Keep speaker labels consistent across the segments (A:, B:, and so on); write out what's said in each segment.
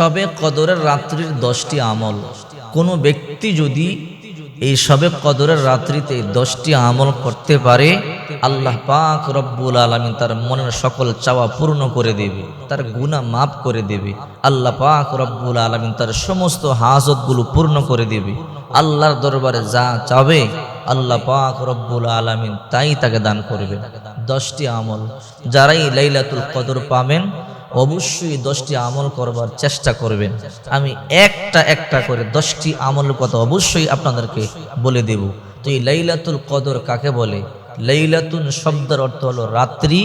A: সবে কদরের রাত্রির দশটি আমল। কোনো ব্যক্তি যদি এই সবে কদরের রাত্রিতে দশটি আমল করতে পারে, আল্লাহ পাক রব্বুল আলমিন তার মনের সকল চাওয়া পূর্ণ করে দেবে, তার গুণা মাফ করে দেবে। আল্লাহ পাক রব্বুল আলমিন তার সমস্ত হাজতগুলো পূর্ণ করে দেবে। আল্লাহর দরবারে যা চাবে, আল্লাহ পাক রব্বুল আলমিন তাই তাকে দান করবে। দশটি আমল, যারাই লাইলাতুল কদর পাবেন অবশ্যই দশটি আমল করবার চেষ্টা করবেন। আমি একটা একটা করে দশটি আমলের কথা অবশ্যই আপনাদেরকে বলে দেব। তো এই লাইলাতুল কদর কাকে বলে? লাইলাতুল শব্দের অর্থ হলো রাত্রি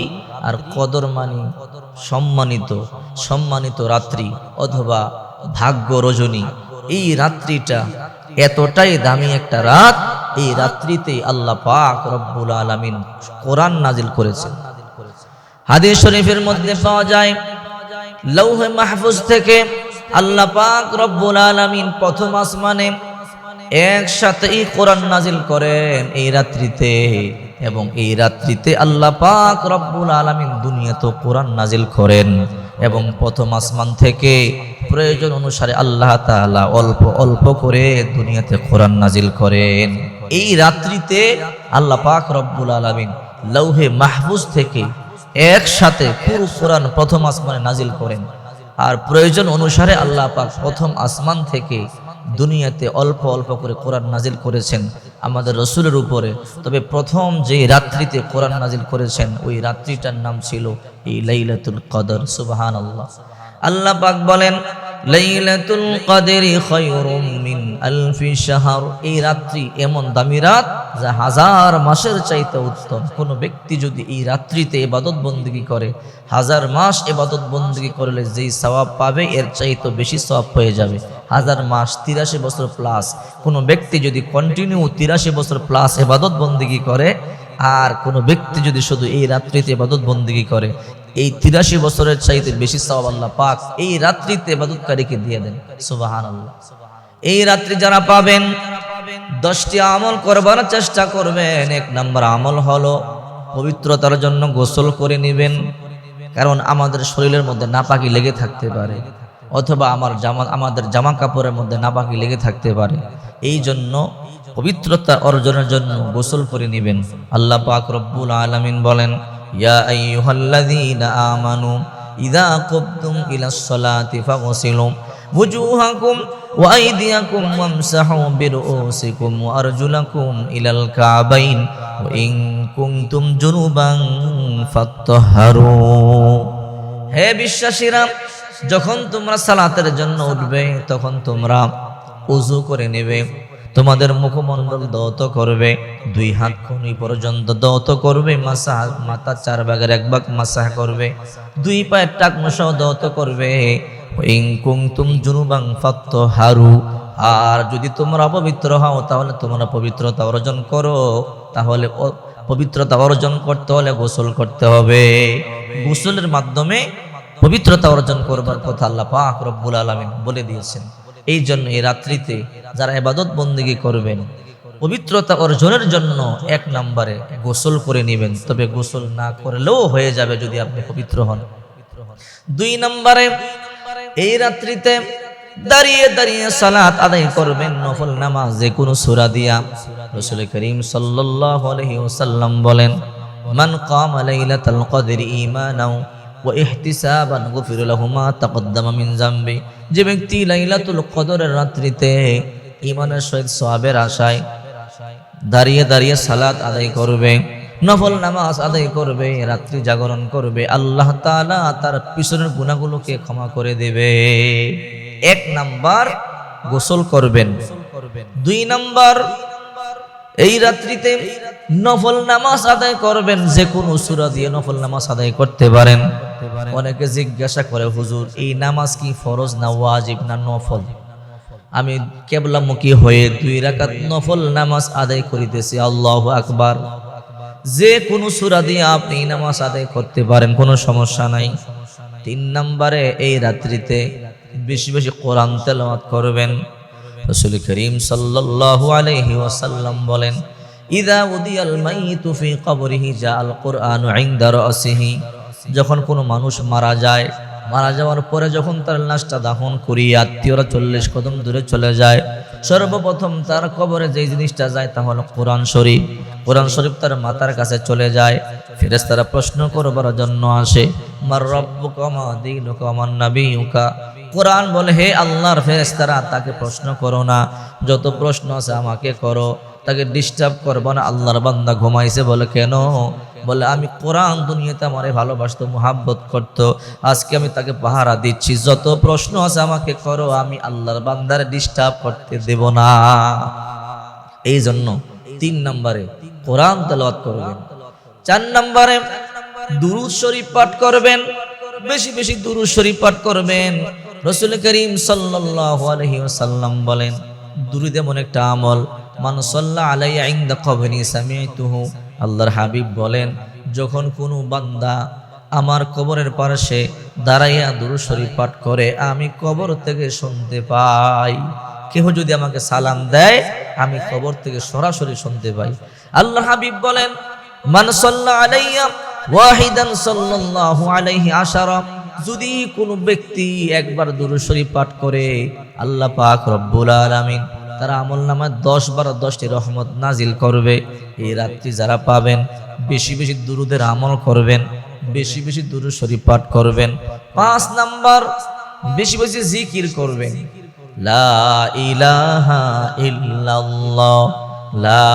A: আর কদর মানি সম্মানিত সম্মানিত রাত্রি অথবা ভাগ্য রজনী। এই রাত্রিটা এতটাই দামি একটা রাত, এই রাত্রিতে আল্লাহ পাক রব্বুল আলামিন কোরআন নাজিল করেছেন। হাদিস শরীফের মধ্যে পাওয়া যায় লৌহে মাহফুজ থেকে আল্লাহ পাক রব্বুল আলামিন প্রথম আসমানে একসাথেই কোরআন নাজিল করেন এই রাত্রিতে এবং এই রাত্রিতে আল্লাহ পাক রব্বুল আলামিন দুনিয়াতে কোরআন নাজিল করেন এবং প্রথম আসমান থেকে প্রয়োজন অনুসারে আল্লাহ তাআলা অল্প অল্প করে দুনিয়াতে কোরআন নাজিল করেন। এই রাত্রিতে আল্লাহ পাক রব্বুল আলামিন লৌহে মাহফুজ থেকে একসাথে পুরো কোরআন প্রথম আসমানে নাজিল করেন। আর প্রয়োজন অনুসারে আল্লাহ পাক প্রথম আসমান থেকে দুনিয়াতে অল্প অল্প করে কোরআন নাজিল করেছেন আমাদের রসুলের উপরে। তবে প্রথম যে রাত্রিতে কোরআন নাজিল করেছেন, ওই রাত্রিটার নাম ছিল এই লাইলাতুল কদর সুবাহান আল্লাহ আল্লাহ পাক বলেন, লাইলাতুল কদরি খায়রুম মিন আলফি শাহর। এই রাত্রি এমন দামি রাত যা হাজার মাসের চাইতে উত্তম। কোনো ব্যক্তি যদি এই রাত্রিতে ইবাদত বন্দিগি করে, হাজার মাস ইবাদত বন্দিগি করলে যেই সওয়াব পাবে, এর চাইতে বেশি সওয়াব হয়ে যাবে। হাজার মাস তিরাশি বছর প্লাস কোনো ব্যক্তি যদি কন্টিনিউ তিরাশি বছর প্লাস ইবাদত বন্দিগি করে, আর কোনো ব্যক্তি যদি শুধু এই রাত্রিতে ইবাদত বন্দিগি করে, এই তিরাশি বছরের চাইতে বেশি সওয়াব আল্লাহ পাক এই রাত্রিতে এবাদতকারীকে দিয়ে দেন। সুবাহান আল্লাহ এই রাত্রি যারা পাবেন দশটি আমল করবার চেষ্টা করবেন। এক নম্বর আমল হলো পবিত্রতার জন্য গোসল করে নেবেন, কারণ আমাদের শরীরের মধ্যে নাপাকি লেগে থাকতে পারে, অথবা আমার জামা, আমাদের জামা কাপড়ের মধ্যে নাপাকি লেগে থাকতে পারে। এই জন্য পবিত্রতা অর্জনের জন্য গোসল করে নেবেন। আল্লাহ পাক রব্বুল আলামিন বলেন, ইয়া আইয়ুহাল্লাযীনা আমানু ইযা কুমতুম ইলাস সালাতি ফাগসিলু। وجوهكم وأيديكم وامسحوا برؤوسكم وأرجلكم إلى الكعبين وإن كنتم جنوبا فاطهروا হে বিশ্বাসীরা যখন তোমরা সালাতের জন্য উঠবে তখন তোমরা উজু করে নেবে তোমাদের মুখমণ্ডল দৌত করবে দুই হাত খুনি পর্যন্ত দৌত করবে মাসা মাথা চার ভাগের এক ভাগ মাসা করবে দুই পায়ের টাক মশাও দৌত করবে হারু আর যদি তোমরা অপবিত্র হও, তাহলে তোমরা পবিত্রতা অর্জন করো। তাহলে পবিত্রতা অর্জন করতে হলে গোসল করতে হবে। গোসলের মাধ্যমে পবিত্রতা অর্জন করবার কথা আল্লাহ পাক রব্বুল আলামিন বলে দিয়েছেন। এই জন্য এই রাত্রিতে যারা এবাদত বন্দিগি করবেন, পবিত্রতা অর্জনের জন্য এক নম্বরে গোসল করে নেবেন। তবে গোসল না করলেও হয়ে যাবে যদি আপনি পবিত্র হন। দুই নম্বরে এই রাত্রিতে দাঁড়িয়ে দাঁড়িয়ে সালাত আদায় করবেন নফল নামাজ, যে কোনো সূরা দিয়া। রাসূল করিম সাল্লাল্লাহু আলাইহি ওয়াসাল্লাম বলেন, মান কামা লাইলাতাল কদরি ঈমানাও ওয়া ইহতিসাবান গুফির লাহু মা তাকদ্দামা মিন যামবি। যে ব্যক্তি লাইলাতুল কদরের রাত্রিতে ঈমানের সহিত সওয়াবের আশায় দাঁড়িয়ে দাঁড়িয়ে সালাত আদায় করবে নফল নামাজ আদায় করবে, রাত্রি জাগরণ করবে, আল্লাহ তাআলা তার পিছনের গুণাগুলোকে ক্ষমা করে দেবে। এক নাম্বার গোসল করবেন। দুই নাম্বার এই রাত্রিতে নফল নামাজ আদায় করবেন, যে কোনো সূরা দিয়ে নফল নামাজ আদায় করতে পারেন। অনেকে জিজ্ঞাসা করে, হুজুর, এই নামাজ কি ফরজ না ওয়াজিব না নফল? আমি কেবলামুখী হয়ে দুই রাকাত নফল নামাজ আদায় করিতেছি, আল্লাহ আকবার। যে কোনো সূরা দিয়ে আপনি নামাজ আদায় করতে পারেন, কোনো সমস্যা নাই। তিন নম্বরে এই রাত্রিতে বেশি বেশি কোরআন তেলাওয়াত করবেন। রাসূল করিম সাল্লাল্লাহু আলাইহি ওয়াসাল্লাম বলেন, ইদা উদিয়াল মাইতু ফি কবরিহি জাআল কোরআন ইনদা রাসিহি। যখন কোনো মানুষ মারা যায়, মারা যাওয়ার পরে যখন তার লাশটা দাফন করি আত্মীয়রা চল্লিশ কদম দূরে চলে যায় সর্বপ্রথম তার কবরে যে জিনিসটা যায় তা হলো কোরআন শরীফ। কোরআন শরীফ তার মাতার কাছে চলে যায়। ফেরেশতারা প্রশ্ন করবার জন্য আসে, মার কোরআন বলে, হে আল্লাহর ফেরেশতারা, তাকে প্রশ্ন করো না। যত প্রশ্ন আছে আমাকে করো। তাকে ডিস্টার্ব করব না। আল্লাহর বান্দা ঘুমাইছে বলে কেন? বলে, আমি কোরআন দুনিয়াতে আমারে ভালোবাসতো, মোহাব্বত করতো। আজকে আমি তাকে পাহারা দিচ্ছি। যত প্রশ্ন আছে আমাকে করো, আমি আল্লাহর বান্দারে ডিস্টার্ব করতে দেব না। এই জন্য তিন নম্বরে কোরআন তেলাওয়াত করবেন। চার নম্বরে দুরুদ শরীফ পাঠ করবেন। বেশি বেশি দুরুদ শরীফ পাঠ করবেন। রসুল করিম সাল্লাল্লাহু আলাইহি ওয়াসাল্লাম বলেন, দুরুদ এমন একটা আমল, মান সাল্লা আলাইয়া ইনদা কবরি সামিআতুহু। আল্লাহর হাবিব বলেন, যখন কোনো বান্দা আমার কবরের পাশে দাঁড়াইয়া দুরুদ শরীফ পাঠ করে, আমি কবর থেকে শুনতে পাই। কেহ যদি আমাকে সালাম দেয়, আমি কবর থেকে সরাসরি শুনতে পাই। আল্লাহ হাবিব বলেন আলাইয়া আলাইহি যদি কোনো ব্যক্তি একবার দুরূদ শরীফ পাঠ করে, আল্লাহ পাক রব্বুল আলামিন তারা আমল নামায় দশ বারো দশটি রহমত নাজিল করবে। এই রাত্রি যারা পাবেন, বেশি বেশি দুরুদের আমল করবেন, বেশি বেশি দুরু শরীফ পাঠ করবেন, পাঁচ নাম্বার বেশি বেশি জিকির করবেন। লা ইলাহা ইল্লাল্লাহ, লা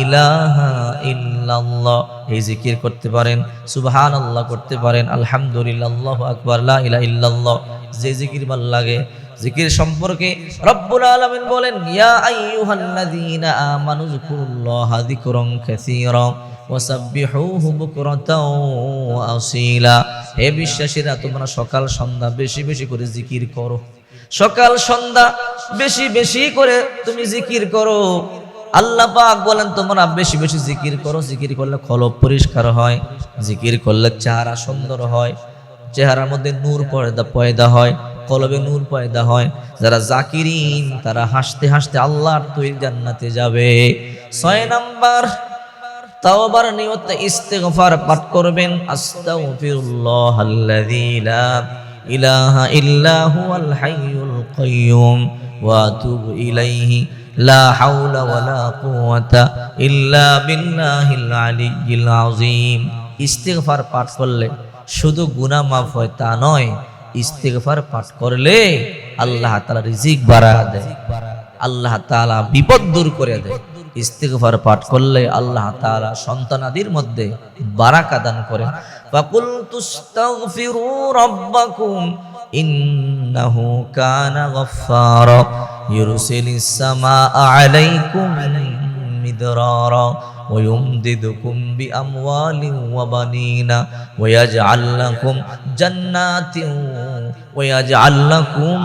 A: ইলাহা ইল্লাল্লাহ, এই জিকির করতে পারেন, সুবহানাল্লাহ করতে পারেন, আলহামদুলিল্লাহ, আল্লাহু আকবার, লা ইলাহা ইল্লাল্লাহ, যে জিকির ভালো লাগে জিকির সম্পর্কে রব্বুল আলামিন বলেন, ইয়া আইয়ুহাল্লাযীনা আমানু যিকুরুল্লাহা যিকরান কাসীরা ওয়াসাব্বিহুহু বুকরাতাও ওয়া আসীলা। হে বিশ্বাসীরা, তোমরা সকাল, সন্ধ্যা বেশি বেশি করে জিকির করো। সকাল, সন্ধ্যা বেশি বেশি করে তুমি জিকির করো। আল্লাহ পাক বলেন, তোমরা বেশি বেশি জিকির করো। জিকির করলে কলব পরিষ্কার হয়, জিকির করলে চেহারা সুন্দর হয়, চেহারার মধ্যে নূর পয়দা পয়দা হয়। কলবে নূর পয়দা হয়। যারা জাকিরিন, তারা হাসতে হাসতে আল্লাহর তৈরি জান্নাতে যাবে। ছয় নাম্বার, তাওবার নিয়তে ইস্তেগফার পাঠ করবেন। আস্তাগফিরুল্লাহ আল্লাযী লা ইলাহা ইল্লা হুয়াল হাইয়ুল কাইয়্যুম ওয়া আতুবু ইলাইহি। লা হাওলা ওয়ালা কুওয়াতা ইল্লা বিল্লাহিল আলিয়্যিল আযীম। ইস্তেগফার পাঠ করলে শুধু গুনাহ মাফ হয় তা নয় ইস্তেগফার পাঠ করলে আল্লাহ তাআলা রিজিক বাড়া দেয়। আল্লাহ তাআলা বিপদ দূর করে দেয়। ইস্তিগফার পাঠ করলে আল্লাহ তাআলা সন্তানাদির মধ্যে বারাকা দান করেন ফাকুল তুস্তাগফিরু রাব্বাকুম, ইন্নাহু কানা গফফারা। ইউরসিলিস সামাআ আলাইকুম মিদরারা ويمددكم بأموال وبنين ويجعل لكم جنات ويجعل لكم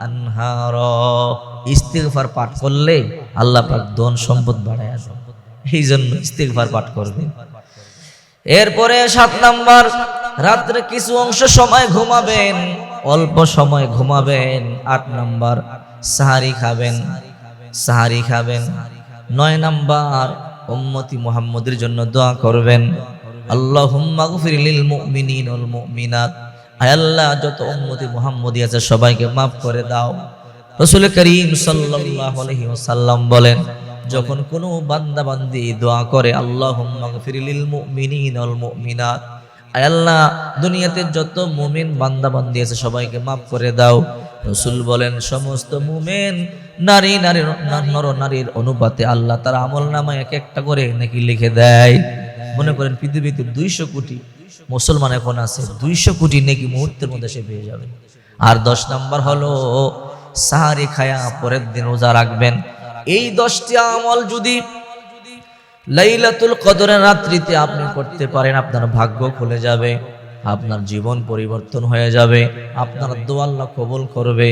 A: أنهارا ইস্তিগফার পাঠ করলে আল্লাহ পাক ধন সম্পদ বাড়ায় দেন এই জন্য ইস্তিগফার পাঠ করবে এরপরে সাত নাম্বার রাত্রে কিছু অংশ সময় ঘুমাবেন অল্প সময় ঘুমাবেন আট নাম্বার সাহারি খাবেন সাহারি খাবেন নয় নাম্বার উম্মতি মুহাম্মদের জন্য দোয়া করবেন। আল্লাহ, যত উম্মতি মুহাম্মদি আছে সবাইকে মাফ করে দাও। রসুল করিম ওয়াসাল্লাম বলেন, যখন কোনো বান্দা বান্দি দোয়া করে, আল্লাহুম্মা গফির লিল মুমিনিন ওয়াল মুমিনাত আল্লাহ, দুনিয়াতে যত মুমিন বান্দা বান্দি আছে সবাইকে মাফ করে দাও। রসুল বলেন, সমস্ত মুমেন নারী নারীর নর নারীর অনুপাতে আল্লাহ তার আমল নামায় এক একটা করে নাকি লিখে দেয়। মনে করেন পৃথিবীতে দুইশো কোটি মুসলমান এখন আছে, দুইশো কোটি নাকি মুহূর্তের মধ্যে সে পেয়ে যাবে। আর দশ নাম্বার হলো, সাহারি খায়া পরের দিন রোজা রাখবেন। এই দশটি আমল যদি লাইলাতুল কদরের রাত্রিতে আপনি করতে পারেন, আপনার ভাগ্য খুলে যাবে, আপনার জীবন পরিবর্তন হয়ে যাবে, আপনার দোয়া আল্লাহ কবুল করবে,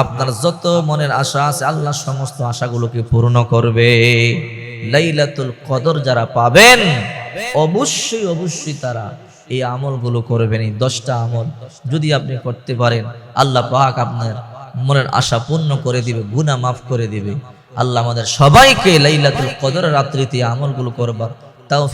A: আপনার যত মনের আশা আছে আল্লাহ সমস্ত আশাগুলোকে পূর্ণ করবে। লাইলাতুল কদর যারা পাবেন, অবশ্যই অবশ্যই তারা এই আমলগুলো করবেন, এই দশটা আমল যদি আপনি করতে পারেন, আল্লাহ পাক আপনার মনের আশা পূর্ণ করে দিবে, গুনাহ মাফ করে দিবে। আল্লাহ আমাদের সবাইকে লাইলাতুল কদর রাত্রিতে আমলগুলো করবার তাও